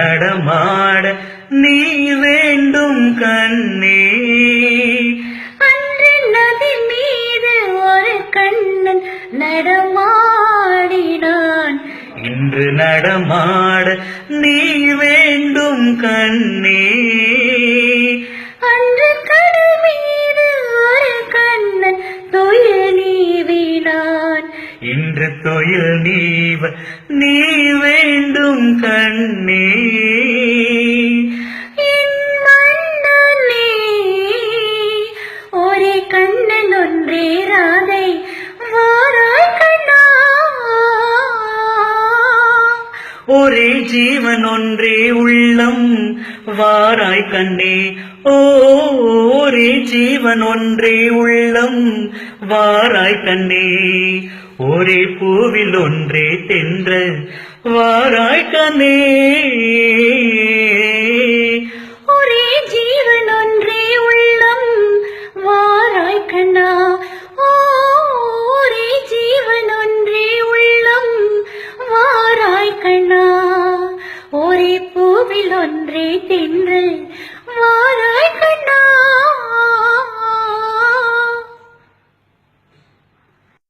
நடமாட நீ வேண்டும் கண்ணே. அன்று நதி மீது ஒரு கண்ணன் நடமாடினான். இன்று நடமாட நீ வேண்டும் கண்ணே. இன்று தொழில் நீவ நீ வேண்டும் கண்ணே. ஒரே கண்ணன் ஒன்றே ராதை ஒரே ஜீவன் ஒன்றே உள்ளம் வாராய் கண்ணே. ஓ ஒரே ஜீவன் ஒன்றே உள்ளம் வாராய் கண்ணே ஒரே பூவில் ஒன்றே தென்ற வாராய் கண்ணே ஒரே ஜீவன் ஒன்றே உள்ளம் வாராய் கண்ணா. ஒரே ஜீவன் ஒன்றே உள்ளம் வாராய் கண்ணா. ஒரே பூவில் ஒன்றே தென்றல் வாராய் கண்ணா